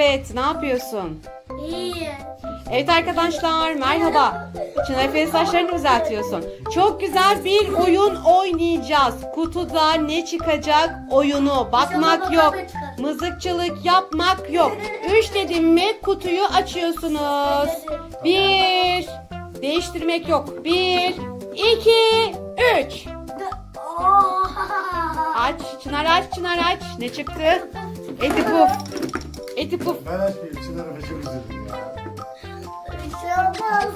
Evet, ne yapıyorsun? İyi. Evet arkadaşlar, merhaba. Çınar Efe'nin saçlarını düzeltiyorsun. Çok güzel bir oyun oynayacağız. Kutuda ne çıkacak oyunu. Bakmak yok. Mızıkçılık yapmak yok. Üç dedim mi kutuyu açıyorsunuz. Bir. Değiştirmek yok. Bir, iki, üç. Aç, Çınar aç, Çınar aç. Ne çıktı? Eti puf. Eti puf. Ben açmayayım. Çınar'a çok üzüldüm ya. Bir şey olmaz.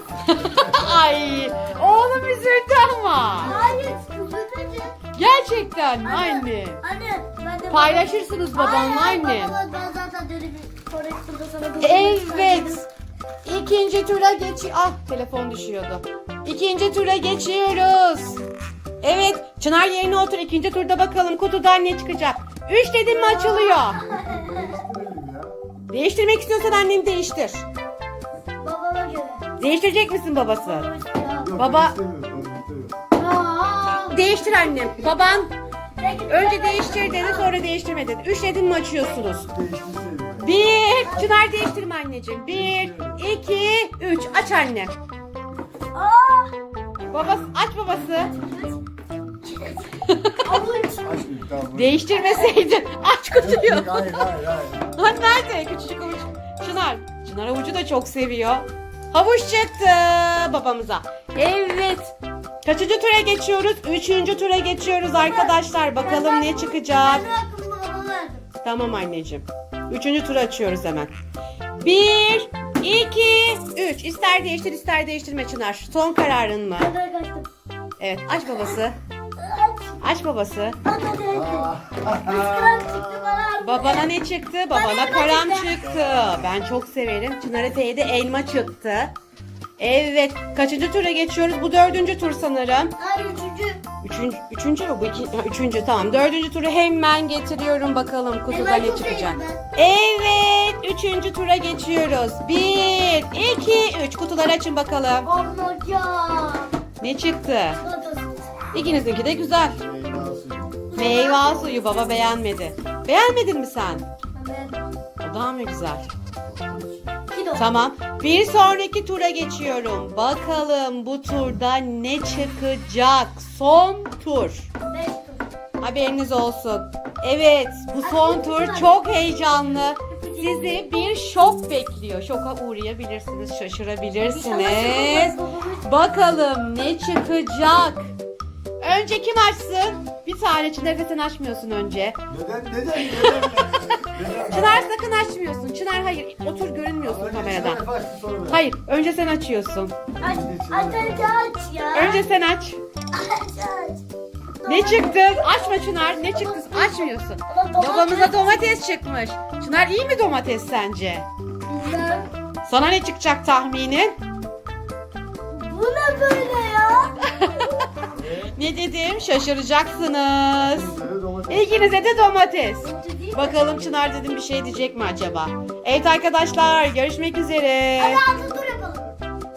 Ay, oğlum üzüldü ama. Hayır, kızıtıcı. Gerçekten mi anne? Anne, ben de Paylaşırsınız babanla Hayır, anne. babamla Ben zaten deli bir korektörde sana dokunmak Evet. İkinci tura geç... Ah telefon düşüyordu. İkinci tura geçiyoruz. Evet. Çınar yerine otur. İkinci turda bakalım kutudan ne çıkacak. Üç dedim mi açılıyor. Değiştirmek istiyorsan annem değiştir. Babama göre. Değiştirecek misin babası? Yok, Baba- ben istemiyorum, ben istemiyorum. Aa. Değiştir annem. Baban Peki, önce değiştir dedi sonra değiştirme dedi. Üç dedim mi açıyorsunuz? Değiştirseydim. Bir. Çınar değiştirme anneciğim. Bir, iki, üç. Aç anne. Aa. Babası, aç babası. Avuç. Değiştirmeseydin. Aç kutuyu. Hayır hayır hayır. Ha nerede? Küçücük havuç. Çınar. Çınar havucu da çok seviyor. Havuç çıktı babamıza. Evet. Kaçıncı tura geçiyoruz? Üçüncü tura geçiyoruz arkadaşlar. Bakalım ne çıkacak. Tamam anneciğim. Üçüncü tur açıyoruz hemen. Bir, iki, üç. İster değiştir ister değiştirme Çınar. Son kararın mı? Evet aç babası. Aç. Babası. Çıktı bana. Babana ne çıktı? Babana param çıktı. Ben çok severim. Çınar Efe'ye de elma çıktı. Evet. Kaçıncı tura geçiyoruz? Bu dördüncü tur sanırım. Hayır üçüncü. Üçüncü, üçüncü mü? Bu iki, ha, üçüncü tamam. Dördüncü turu hemen getiriyorum bakalım kutuda Elmayı ne çıkacak. Evet. Üçüncü tura geçiyoruz. Bir, iki, üç. Kutuları açın bakalım. Anlayacağım. Ne çıktı? İkinizinki de güzel. Meyve suyu. Baba beğenmedi. Beğenmedin mi sen? O daha mı güzel? Tamam. Bir sonraki tura geçiyorum. Bakalım bu turda ne çıkacak? Son tur. Haberiniz olsun. Evet, bu son tur çok heyecanlı. Sizi bir şok bekliyor. Şoka uğrayabilirsiniz, şaşırabilirsiniz. Bakalım ne çıkacak? Önce kim açsın? Bir tane Çınar sen açmıyorsun önce. Neden neden neden? neden? Çınar sakın açmıyorsun. Çınar hayır, otur görünmüyorsun Önce kameradan. sen başla, sonra ben. Hayır, önce sen açıyorsun. Aç, aç, aç, aç ya. Önce sen aç. Aç, aç. Ne çıktı? Açma Çınar. Ne çıktı? Açmıyorsun. Babamıza domates çıkmış. Çınar iyi mi domates sence? Bilmem. Sana ne çıkacak tahminin? Bu ne böyle? Ne dedim? Şaşıracaksınız. İkinize de domates. Bakalım Çınar dedim bir şey diyecek mi acaba? Evet arkadaşlar görüşmek üzere. Hadi